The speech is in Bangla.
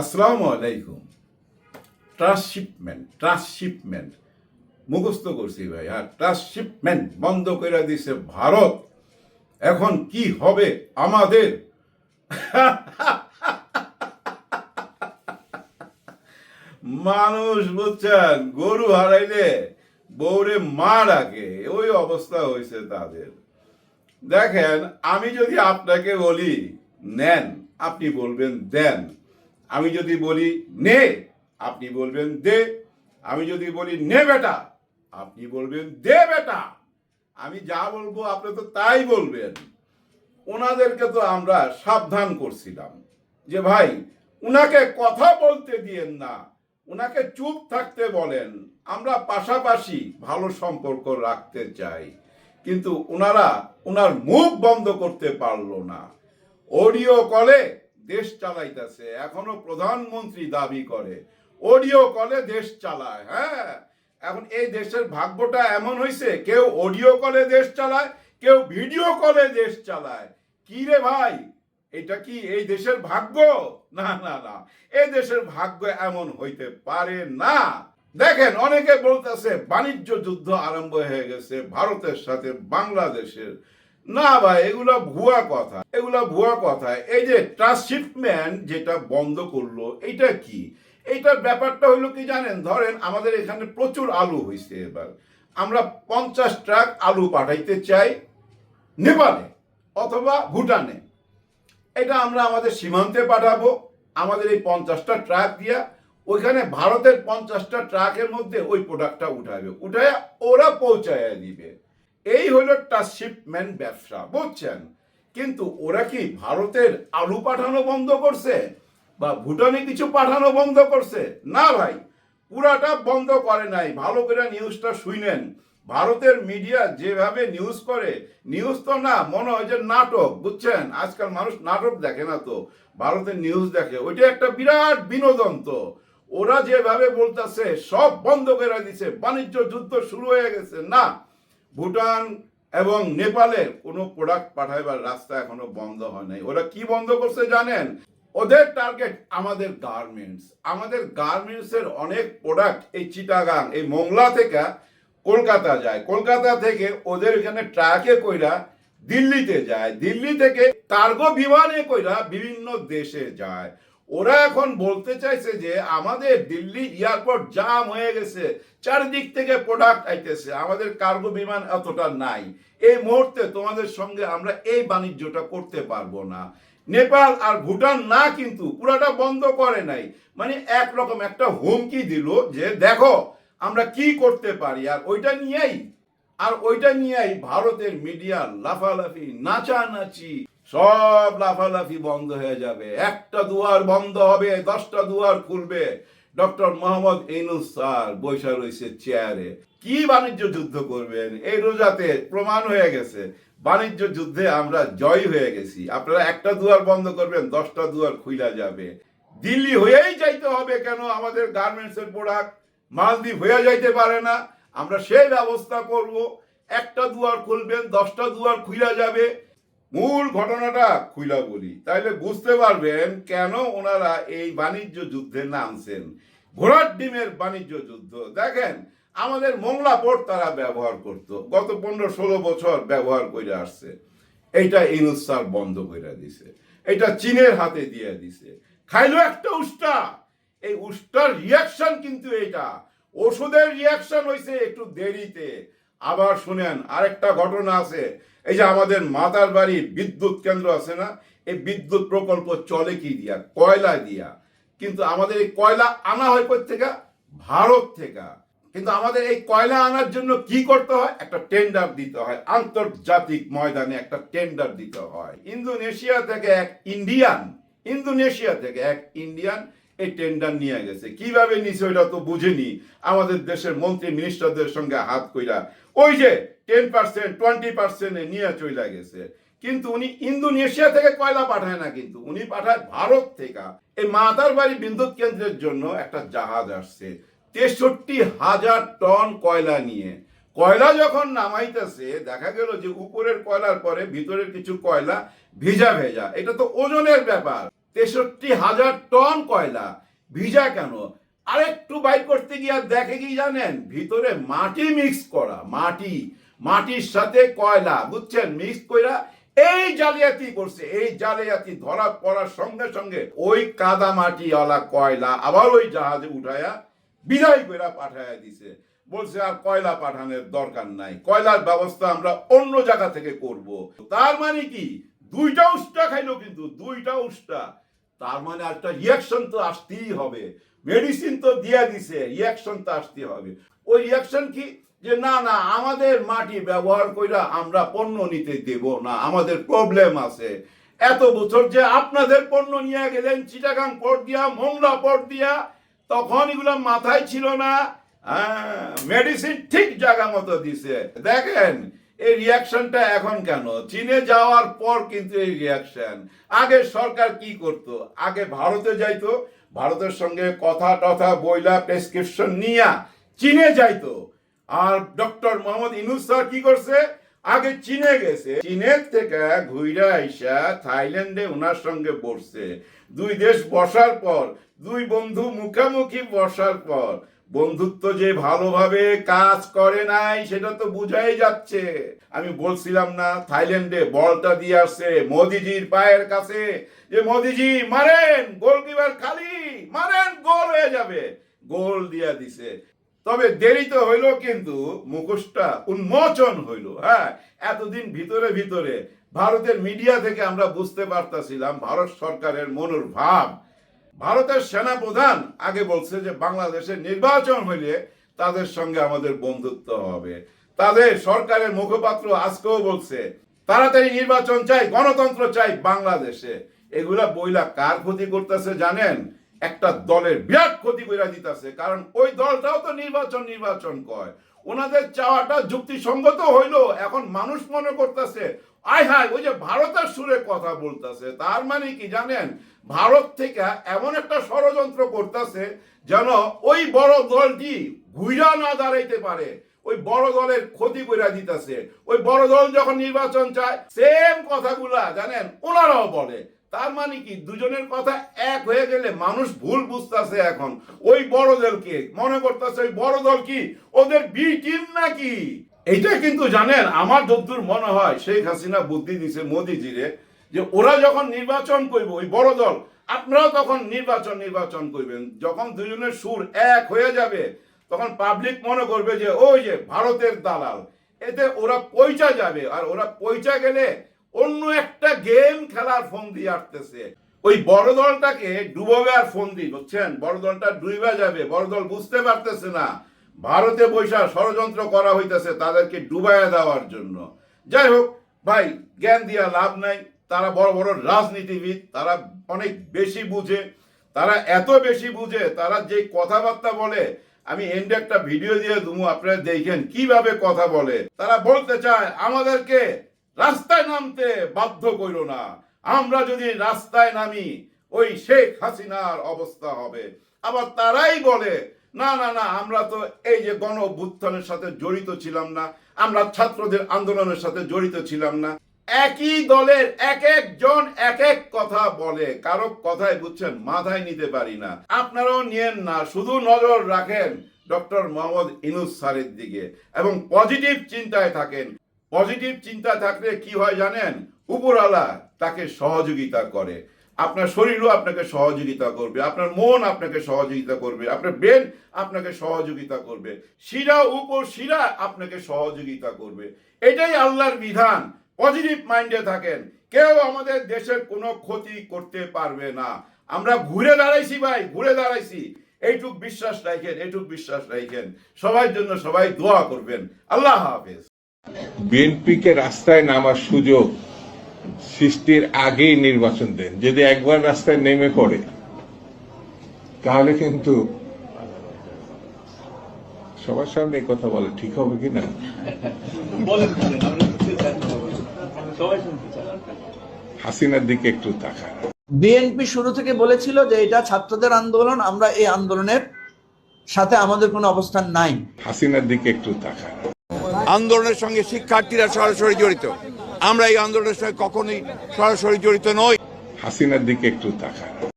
আসসালামু আলাইকুম। ট্রান্সশিপমেন্ট ট্রান্সশিপমেন্ট মুখস্থ করছি ভাই আর ট্রান্সশিপমেন্ট বন্ধ করে দিছে ভারত। এখন কি হবে আমাদের? মানুষ বুঝছেন গরু হারাইলে বউরে মা ডাকে ওই অবস্থা হয়েছে তাদের। দেখেন, আমি যদি আপনাকে বলি, নেন, আপনি বলবেন দেন। আমি যদি বলি নে, আপনি বলবেন দে। আমি যদি বলি নে বেটা, আপনি বলবেন দে বেটা। আমি যা বলব আপনি তো তাই বলবেন। ওনাদেরকে তো আমরা সাবধান করছিলাম যে ভাই, উনাকে কথা বলতে দিয়েন না, উনাকে চুপ থাকতে বলেন। আমরা পাশাপাশি ভালো সম্পর্ক রাখতে চাই। কিন্তু ওনারা ওনার মুখ বন্ধ করতে পারল না। অডিও কলে দেশ চালাইতেছে, এখনও প্রধানমন্ত্রী দাবি করে। অডিও কলে দেশ চালায় হ্যাঁ? এখন এই দেশের ভাগ্যটা এমন হয়েছে কেউ অডিও কলে দেশ চালায়, কেউ ভিডিও কলে দেশ চালায়। কি রে ভাই? এটা কি এই দেশের ভাগ্য? না না না। এই দেশের ভাগ্য এমন হইতে পারে না। দেখেন, অনেকে বলতেছে, বাণিজ্য যুদ্ধ আরম্ভ হয়ে গেছে, ভারতের সাথে বাংলাদেশের। না ভাই, এগুলো ভুয়া কথা, এগুলো ভুয়া কথা। এই যে ট্রান্সশিপমেন্ট যেটা বন্ধ করল এটা কি? এইটার ব্যাপারটা হলো কি জানেন? ধরেন আমাদের এখানে প্রচুর আলু হয়েছে এবার। আমরা পঞ্চাশ ট্রাক আলু পাঠাইতে চাই নেপালে অথবা ভুটানে। এটা আমরা আমাদের সীমান্তে পাঠাবো, আমাদের এই পঞ্চাশটা ট্রাক দিয়া। ওইখানে ভারতের পঞ্চাশটা ট্রাকের মধ্যে ওই প্রোডাক্টটা উঠাবে। উঠায় ওরা পৌঁছায় দিবে। এই হলো ট্রান্সশিপমেন্ট ব্যবসা, বুঝছেন? কিন্তু ওরা কি ভারতের আলু পাঠানো বন্ধ করছে বা ভুটানে কিছু পাঠানো বন্ধ করছে? না ভাই, পুরাটা বন্ধ করে নাই। ভালো করে নিউজটা শুনেন। ভারতের মিডিয়া যেভাবে নিউজ করে নিউজ তো না, মনে হয় যে নাটক, বুঝছেন? আজকাল মানুষ নাটক দেখে না তো, ভারতের নিউজ দেখে। ওইটা একটা বিরাট বিনোদন তো। ওরা যেভাবে বলতেছে, সব বন্ধ করে দিছে। বাণিজ্য যুদ্ধ শুরু হয়ে গেছে। না ভুটান এবং নেপালের কোনো প্রোডাক্ট পাঠাইবার রাস্তা এখনও বন্ধ হয় নাই। ওরা কি বন্ধ করছে জানেন? ওদের টার্গেট আমাদের গার্মেন্টস আমাদের গার্মেন্টসের অনেক প্রোডাক্ট এই চিটাগাং, এই মোংলা থেকে কলকাতা যায়। কলকাতা থেকে ওদের এখানে ট্রাকে কইরা দিল্লিতে যায়। দিল্লি থেকে কার্গো বিমানে কইরা বিভিন্ন দেশে যায়। ওরা এখন বলতে চাইছে যে আমাদের দিল্লি এয়ারপোর্ট জাম হয়ে গেছে, চারিদিক থেকে প্রোডাক্ট আইতেছে, আমাদের কার্গো বিমান এতটা নাই। এই মুহূর্তে তোমাদের সঙ্গে আমরা এই বাণিজ্যটা করতে পারব না। নেপাল আর ভুটান না কিন্তু পুরাটা বন্ধ করে নাই। মানে একরকম একটা হুমকি দিল যে দেখো, আমরা কি করতে পারি? আর ওইটা নিয়েই, আর ওইটা নিয়েই ভারতের মিডিয়া লাফালাফি, নাচানাচি। সব লাফালাফি বন্ধ হয়ে যাবে। একটা দুয়ার বন্ধ হবে, দশটা দুয়ার খুলবে। ডক্টর মোহাম্মদ ইনুস স্যার বৈশা রয়েছে চেয়ারে। কি বাণিজ্য যুদ্ধ করবেন? এই রোজাতে প্রমাণ হয়ে গেছে। বাণিজ্য যুদ্ধে আমরা জয় হয়ে গেছি। আপনারা একটা দুয়ার বন্ধ করবেন, দশটা দুয়ার খুইলা যাবে। দিল্লি হয়েই যাইতে হবে কেন? আমাদের গার্মেন্টসের প্রোডাক্ট মালদ্বীপ হয়ে যাইতে পারে না। আমরা সেই ব্যবস্থা করব। একটা দুয়ার খুলবেন, দশটা দুয়ার খুইলা যাবে। মূল ঘটনাটা খুইলা বলি। তাইলে বুঝতে পারবেন কেন ওনারা এই বাণিজ্য যুদ্ধে নামছেন। ঘোড়ার ডিমের বাণিজ্য যুদ্ধ। দেখেন, আমাদের মোংলা পোর্ট তারা ব্যবহার করত। গত পনেরো ষোলো বছর ব্যবহার করে আসছে। এইটা ইনুসার বন্ধ করে দিছে। এটা চীনের হাতে দিয়ে দিছে। খাইলো একটা উষ্টা। এই উষ্টার রিয়াকশন কিন্তু এটা ওষুধের রিয়াকশন হয়েছে একটু দেরিতে। আবার শুনেন, আরেকটা ঘটনা আছে। এই যে আমাদের মাতার বাড়ি বিদ্যুৎ কেন্দ্র আছে না, এই বিদ্যুৎ প্রকল্প চলে কি দিয়া? কয়লা দিয়া। কিন্তু আমাদের এই কয়লা আনা হয় থেকে ভারত থেকে। কিন্তু আমাদের এই কয়লা আনার জন্য কি করতে হয়? একটা টেন্ডার দিতে হয়। আন্তর্জাতিক ময়দানে একটা টেন্ডার দিতে হয়। ইন্দোনেশিয়া থেকে এক ইন্ডিয়ান ইন্দোনেশিয়া থেকে এক ইন্ডিয়ান এই টেন্ডার নিয়ে গেছে। কীভাবে নিছে ওইটা তো বুঝেনি। আমাদের দেশের মন্ত্রী মিনিস্টারদের সঙ্গে হাত কইরা ওই যে টেন পার্সেন্ট টোয়েন্টি পার্সেন্টে নিয়ে চলে গেছে। কিন্তু উনি ইন্দোনেশিয়া থেকে কয়লা পাঠায় না কিন্তু? উনি পাঠায় ভারত থেকে। এই মাতার বাড়ি বিদ্যুৎ কেন্দ্রের জন্য একটা জাহাজ আসছে। তেষট্টি হাজার টন কয়লা নিয়ে। কয়লা যখন নামাইতেছে, দেখা গেল যে উপরের কয়লার পরে ভিতরের কিছু কয়লা ভেজা ভেজা। এটা তো ওজনের ব্যাপার। তেষট্টি হাজার টন কয়লা। ভিজা কেন? আরেকটু বাইর করতে গিয়ে দেখে কি জানেন? ভিতরে মাটি মিক্স করা, মাটি, মাটির সাথে কয়লা, বুঝছেন? মিক্স কইরা এই জালিয়াতি করছে। এই জালিয়াতি ধরা পড়ার সঙ্গে সঙ্গে ওই কাদা মাটিওয়ালা কয়লা আবার ওই জাহাজে উঠায়া বিদায় কইরা পাঠায়া দিছে। বলছে, আর কয়লা পাঠানোর দরকার নাই। কয়লার ব্যবস্থা আমরা অন্য জায়গা থেকে করব। তার মানে কি? দুইটা উষ্টা খাইলো কিন্তু, দুইটা উষ্টা। তার মানে একটা রিয়াকশন তো আসতেই হবে। মেডিসিন তো দিয়ে দিছে রিয়াকশন তো আসতে হবে। ওই রিয়াকশন কি? যে না না, আমাদের মাটি ব্যবহার কইরা আমরা পণ্য নিতে দেব না, আমাদের প্রবলেম আছে। এত বছর যে আপনাদের পণ্য নিয়ে গেলেন, চিটাগাং পোর্ট দিয়া, মোংলা পোর্ট দিয়া, তখন এগুলো মাথায় ছিল না। মেডিসিন ঠিক জায়গা মতো দিছে। দেখেন, এই রিয়াকশনটা এখন কেন? চীনে যাওয়ার পর কিন্তু এই রিয়াকশন আগে সরকার কি করত? আগে ভারতে যাইতো ভারতের সঙ্গে কথা টথা বইলা প্রেসক্রিপশন নিয়া চীনে যাইতো আর ডক্টর মোহাম্মদ ইনুস স্যার কি করছে? আগে চীনে গেছে। চীনের থেকে ঘুইরা আইসা থাইল্যান্ডে ওনার সঙ্গে বসছে। দুই দেশ বসার পর, দুই বন্ধু মুখামুখি বসার পর বন্ধুত্ব যে ভালোভাবে কাজ করে নাই, সেটা তো বুঝাই যাচ্ছে। আমি বলছিলাম না, থাইল্যান্ডে বলটা দিয়ে আসছে মোদিজির পায়ের কাছে যে, মোদিজি, মারেন, গোলকিপার খালি, মারেন, গোল হয়ে যাবে। গোল দিয়া দিছে। তবে দেরি তো হইল কিন্তু, মুখোশটা উন্মোচন হইল হ্যাঁ? এতদিন ভিতরে ভিতরে ভারতের মিডিয়া থেকে আমরা বুঝতে পারতাছিলাম, ভারত সরকারের মনোর ভাব ভারতের সেনা প্রধান আগে বলছে যে বাংলাদেশের নির্বাচন হইলে তাদের সঙ্গে আমাদের বন্ধুত্ব হবে। তাদের সরকারের মুখপাত্র আজকেও বলছে, তাড়াতাড়ি নির্বাচন চাই, গণতন্ত্র চাই বাংলাদেশে। এগুলা বইলা কার ক্ষতি করতেছে জানেন? একটা দলের বিরাট ক্ষতি করে দিতেছে, কারণ ওই দলটাও তো নির্বাচন নির্বাচন কয়। ওনাদের চাওয়াটা যুক্তিসঙ্গত হইল, এখন মানুষ মনে করতেছে আয় হায়, ওই যে ভারতের সুরে কথা বলতেছে, তার মানে কি জানেন? ভারত থেকে এমন একটা ষড়যন্ত্র করতেছে যেন ওই বড় দলটি ঘুইরা না দাঁড়াইতে পারে, ওই বড় দলের ক্ষতি করে দিতেছে। ওই বড় দল যখন নির্বাচন চায় সেম কথাগুলা, জানেন? ওনারাও বলে। তার মানে কি, দুজনের কথা এক হয়ে গেলে মানুষ ভুল বুঝতেছে এখন। ওই বড় দলকে, মনে করতেছে ওই বড় দল কি, ওদের বি টিম নাকি? এইটা কিন্তু জানেন, আমার যদ্দূর মনে হয় শেখ হাসিনা বুদ্ধি দিছে মোদিজিরে যে ওরা যখন নির্বাচন করবে, ওই বড় দল, আপনারাও তখন নির্বাচন নির্বাচন করবেন। যখন দুজনের সুর এক হয়ে যাবে, তখন পাবলিক মনে করবে যে, ওই যে ভারতের দালাল, এতে ওরা পয়সা যাবে। আর ওরা পয়সা গেলে অন্য একটা গেম খেলার ফোন দিয়ে আসতেছে। ওই বড় দলটাকে ডুবোবে আর ফোন দিই বুঝছেন? বড় দলটা ডুবে যাবে, বড় দল বুঝতে পারতেছে না। ভারতে বৈশা ষড়যন্ত্র করা হইতেছে তাদেরকে ডুবাইয়া দেওয়ার জন্য। যাই হোক, ভাই, জ্ঞান দিয়া লাভ নাই। তারা বড় বড় রাজনীতিবিদ, তারা অনেক বেশি বুঝে। তারা এত বেশি বুঝে, তারা যে কথাবার্তা বলে, আমি এন্ডে একটা ভিডিও দিয়ে দুমু, আপনারা দেখেন কীভাবে কথা বলে। তারা বলতে চায়, আমাদেরকে রাস্তায় নামতে বাধ্য করো না। আমরা যদি রাস্তায় নামি, ওই শেখ হাসিনার অবস্থা হবে। আবার তারাই বলে না না না, আমরা তো এই যে গণ অভ্যুত্থানের সাথে জড়িত ছিলাম না, আমরা ছাত্রদের আন্দোলনের সাথে জড়িত ছিলাম না। একই দলের এক একজন এক এক কথা বলে, কারও কথাই বুঝছেন, মাথায় নিতে পারি না। আপনারাও নিয়েন না, শুধু নজর রাখেন ডক্টর মোহাম্মদ ইনুস স্যারের দিকে এবং পজিটিভ চিন্তায় থাকেন। পজিটিভ চিন্তা থাকলে কি হয় জানেন? উপরওয়ালা তাকে সহযোগিতা করে। আপনার শরীরও আপনাকে সহযোগিতা করবে, আপনার মন আপনাকে সহযোগিতা করবে, আপনার ব্রেন আপনাকে সহযোগিতা করবে, শিরা উপর শিরা আপনাকে সহযোগিতা করবে। এটাই আল্লাহর বিধান। পজিটিভ মাইন্ডে থাকেন। কেউ আমাদের দেশের কোনো ক্ষতি করতে পারবে না। আমরা ঘুরে দাঁড়াইছি ভাই, ঘুরে দাঁড়াইছি। এইটুক বিশ্বাস রাখেন, এইটুক বিশ্বাস রাখেন। সবার জন্য সবাই দোয়া করবেন। আল্লাহ হাফেজ। বিএনপিকে রাস্তায় নামার সুযোগ সৃষ্টির আগেই নির্বাচন দেন। যদি একবার রাস্তায় নেমে পড়ে তাহলে কিন্তু সবার সামনে এই কথা বলে ঠিক হবে কিনা হাসিনার দিকে একটু তাকান। বিএনপি শুরু থেকে বলেছিল যে এটা ছাত্রদের আন্দোলন আমরা এই আন্দোলনের সাথে আমাদের কোনো অবস্থান নাই। হাসিনার দিকে একটু তাকান। আন্দোলনের সঙ্গে শিক্ষার্থীরা সরাসরি জড়িত। আমরা এই আন্দোলনের সঙ্গে কখনোই সরাসরি জড়িত নই। হাসিনার দিকে একটু তাকান।